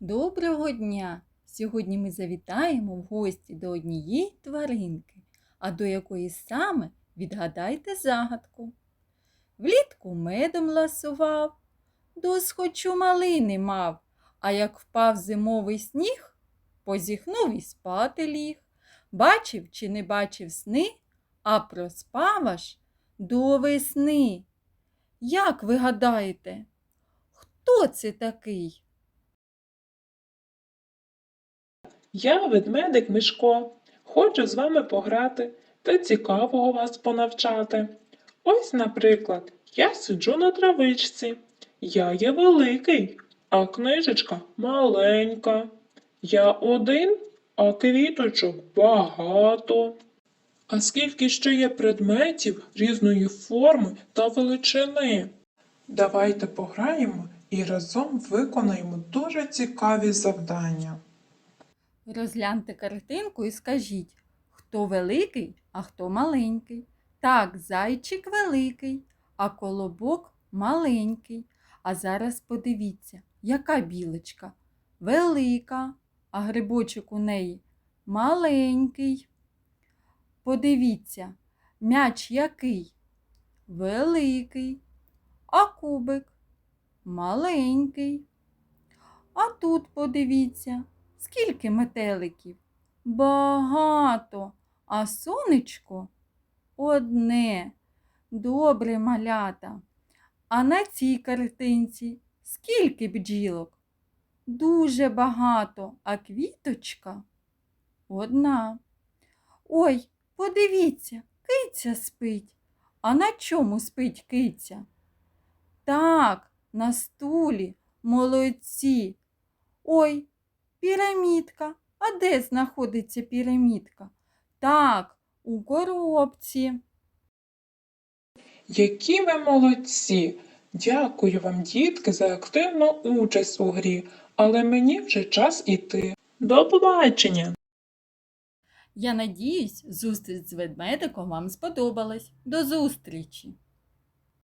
Доброго дня! Сьогодні ми завітаємо в гості до однієї тваринки, а до якої саме відгадайте загадку. Влітку медом ласував, досхочу малини мав, а як впав зимовий сніг, позіхнув і спати ліг. Бачив чи не бачив сни, а проспав аж до весни. Як ви гадаєте, хто це такий? Я ведмедик Мишко. Хочу з вами пограти та цікавого вас понавчати. Ось, наприклад, я сиджу на травичці. Я є великий, а книжечка маленька. Я один, а квіточок багато. А скільки ще є предметів різної форми та величини? Давайте пограємо і разом виконаємо дуже цікаві завдання. Розгляньте картинку і скажіть, хто великий, а хто маленький. Так, зайчик великий, а колобок маленький. А зараз подивіться, яка білочка велика, а грибочок у неї маленький. Подивіться, м'яч який? Великий, а кубик маленький. А тут подивіться, скільки метеликів? Багато, а сонечко одне. Добре малята. А на цій картинці скільки бджілок? Дуже багато, а квіточка одна. Ой, подивіться, киця спить. А на чому спить киця? Так, на стулі, молодці. Ой, пірамідка. А де знаходиться пірамідка? Так, у коробці. Які ви молодці! Дякую вам, дітки, за активну участь у грі, але мені вже час іти. До побачення! Я надіюсь, зустріч з ведмедиком вам сподобалась. До зустрічі!